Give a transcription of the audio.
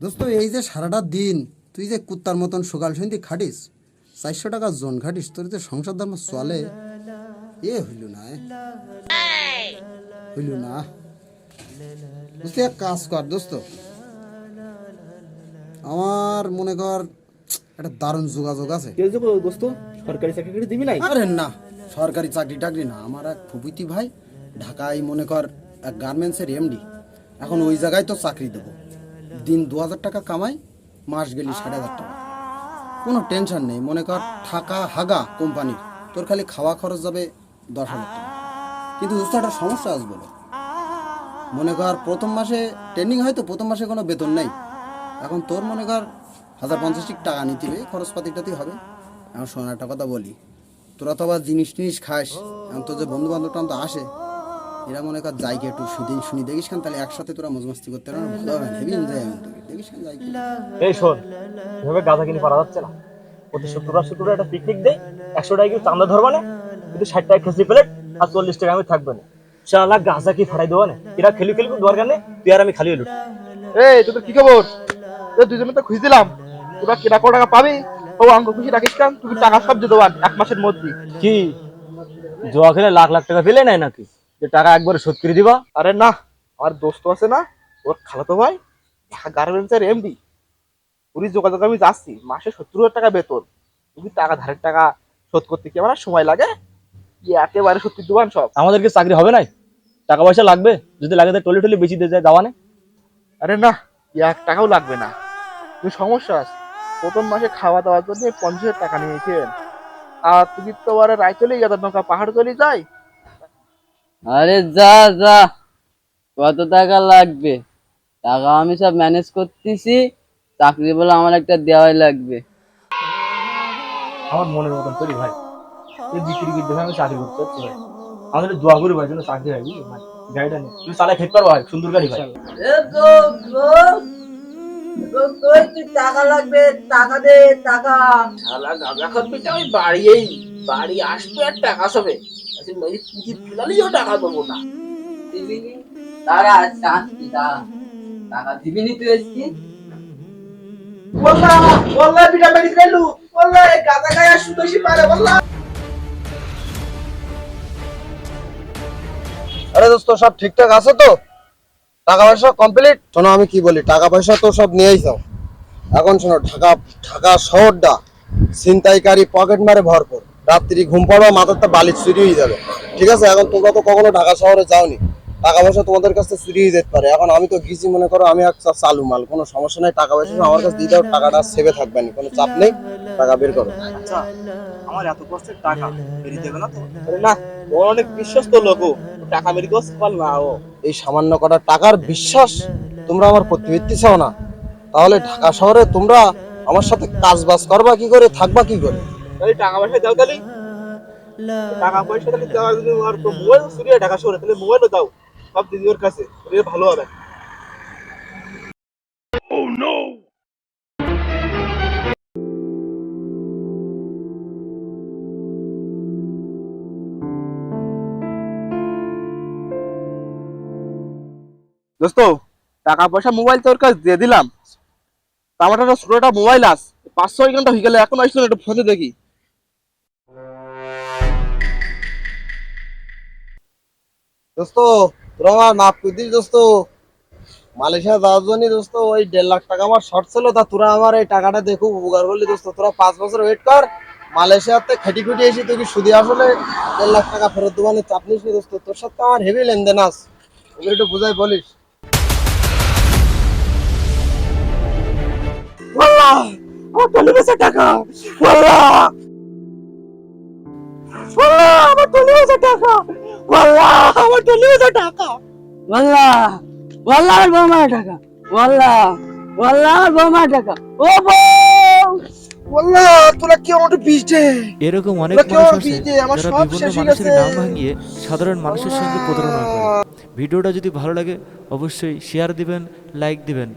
দোস্ত, এই যে সারাটা দিন তুই যে কুত্তার মতন সকাল সন্ধ্যে খাটিস, চারশো টাকা জন খাটিস, তোর যে সংসার ধর্ম চলে, এ হইল না। হইল না। কাজ কর, দোস্ত। আমার মনে কর একটা দারুণ যোগাযোগ আছে। দোস্ত? সরকারি চাকরি দিবি নাই? আরে না সরকারি চাকরি টাকরি না। আমার এক ফুপিতি ভাই ঢাকায় মনে কর এক গার্মেন্টসের এমডি এখন ওই জায়গায় তো চাকরি দেবো। দিন দু হাজার টাকা কামাই মাস গেলি সাড়ে হাজার টাকা। কোনো টেনশন নেই মনে কর থাকা হাগা কোম্পানির। তোর খালি খাওয়া খরচ যাবে দশ হাজার টাকা। কিন্তু দোস্ত একটা সমস্যা আসবে মনে কর প্রথম মাসে ট্রেনিং হয়তো প্রথম মাসে কোনো বেতন নেই। এখন তোর মনে কর হাজার পঞ্চাশ টাকা নিতে হবে খরচপাতিটাতেই হবে। এখন শোন একটা কথা বলি। তোরা তো আবার জিনিস টিনিস খাস এখন তোর যে বন্ধু বান্ধব তো আসে এরা মনে কর যাইকে একটু সুদিন শুনি দেখিস কেন তাহলে একসাথে তোরা মজমাস্তি করতে পারবে ভালো হবে হেভি এনজয় হবে দেখিস কেন যাইকে। এই শোন এভাবে গাঁজা কিনে পারা যাচ্ছে না। প্রতি শুক্রবার শুক্রবার একটা পিকনিক দেই একশো টাকা কিন্তু চান্দা ধরবা না কিন্তু ষাট টাকা খেসি প্লেট আর চল্লিশ টাকা আমি থাকবে না। শালা গাঁজা কি ফাড়াই দেবো না? এরা খেলি খেলি দরকার নেই তুই আর আমি খালি হলু এই তোদের কি খবর? দুজনে তো খুঁজ দিলাম তোরা কেনা কত টাকা পাবি? ও অঙ্ক খুশি রাখিস কেন? তুই টাকা সব দিয়ে দেবান এক মাসের মধ্যে কি? জোয়া খেলে লাখ লাখ টাকা ফেলে নাই নাকি? যে টাকা একবারে শোধ করে দিবা? আরে না আমার দোস্ত আছে না ওর খালাতো ভাই গার্মেন্টস এর এমডি পুরী যোগাযোগ আমি যাচ্ছি মাসে সত্তর হাজার টাকা বেতন। তুমি টাকা ধারের টাকা শোধ করতে কি আমার সময় লাগে? যে একেবারে সত্যি দেবান সব? আমাদের কি চাকরি হবে নাই? টাকা পয়সা লাগবে? যদি লাগে তো টলি টলি বেশি দিয়ে যায় যাওয়া নেই আরে না এক টাকাও লাগবে না। তুমি সমস্যা আছে প্রথম মাসে খাওয়া দাওয়ার জন্য পঞ্চাশ হাজার টাকা নিয়েছেন আর তুমি তো আবার রায় চলে গেছে নৌকা পাহাড় চলে যায়। আরে যা যা কত টাকা লাগবে? টাকা আমি সব ম্যানেজ করতেছি চাকরি বলে আমার একটা দেওয়াই লাগবে। আমার মনের মতন করি ভাই। এই বিক্রি করতে আমি চাকরি করতে হচ্ছে ভাই। আমাদের দোয়া করি ভাই যেন চাকরি হয় ভাই গাড়িটা নেই তুই চালাই খেতে পারব ভাই সুন্দর গাড়ি ভাই। টাকা লাগবে? টাকা দে টাকা। শালা গাঁজা খাবি আমি বাড়ি বাড়ি আসবে আর টাকা সবে। আচ্ছা মেয়ে পুঁজি তুলালিও টাকা দেবো না। দিবিনি তারা চাকরি দাঁড়া টাকা দিবিনি তুই আজকে? বললা বললা বিটা বেরি খাইলু। বললা এই গাঁজা সুদোষী পারে বললা আরে দোস্ত সব ঠিকঠাক আছে তো? টাকা পয়সা কমপ্লিট শোনো আমি কি বলি টাকা পয়সা তো সব নিয়েই যাও। এখন শোনো ঢাকা ঢাকা শহরটা ছিনতাইকারী পকেট মারে ভরপুর। রাত্রি ঘুম পড়বা মাথার তো বালি চুরি হয়ে যাবে। ঠিক আছে? এখন তোমরা তো কখনো ঢাকা শহরে যাওনি। টাকা পয়সা তোমাদের কাছে চুরি হয়ে যেতে পারে। এখন আমি তো গেছি মনে করো আমি একটা চালু মাল। কোনো সমস্যা নাই টাকা পয়সা আমার কাছে দিয়ে দাও টাকাটা সেভে থাকবে না। কোনো চাপ নেই টাকা বের করো। আচ্ছা আমার এত কষ্টের টাকা বেরিয়ে দেবে না তো? না অনেক বিশ্বস্ত লোক ও। টাকা বেরিয়ে গেছে পাল না ও। এই সামান্য কটা টাকার বিশ্বাস তোমরা আমার প্রতিবৃত্তি চাও না। তাহলে ঢাকা শহরে তোমরা আমার সাথে কাজ বাজ করবা কি করে থাকবা কি করে? তাহলে টাকা পয়সা দাও তাহলে। টাকা পয়সা তাহলে দেওয়ার জন্য আর তো মোবাইল চুরি ঢাকা শহরে তাহলে মোবাইলও দাও। সব দিদি ওর কাছে ভালো হবে। দোস্ত টাকা পয়সা মোবাইল তোর কাছে দিয়ে দিলাম। আমার একটা মোবাইল আস। পাঁচ ছয় ঘণ্টা হয়ে গেলে এখন আসলো একটু ফোনে দেখি। দোস্ত, তোরা আমার মাফ দিস দোস্ত, মালয়েশিয়া যাওয়ার দোস্ত, ওই দেড় লাখ টাকা আমার শর্ট ছিল, তা তোরা আমার এই টাকাটা দেখো উপকার করলি। দোস্ত, তোরা পাঁচ বছর ওয়েট কর, মালয়েশিয়াতে খেটি খুটি এসে তুই সুদি আসলে দেড় লাখ টাকা ফেরত দেবানে চাপ নিস দোস্ত? তোর সাথে আমার হেভি লেনদেন আস। একটু বুঝাই বলিস। আমার টলি বেচা টাকা। ওয়াল্লাহ ওয়াল্লাহ আমার টলি বেচা টাকা। ওয়াল্লাহ আমার টলি বেচা টাকা। ওয়াল্লাহ ওয়াল্লাহ আমার বৌমা টাকা। ওয়াল্লাহ ওয়াল্লাহ আমার বৌমা টাকা। ও বউ! ওয়াল্লাহ তোরা কি আমার বিষ দে। এরকম অনেক মানুষ আছে আমার যারা বিভিন্ন মানুষের নাম ভাঙিয়ে সাধারণ মানুষের সঙ্গে প্রতারণা করে। ভিডিওটা যদি ভালো লাগে অবশ্যই শেয়ার দিবেন লাইক দিবেন।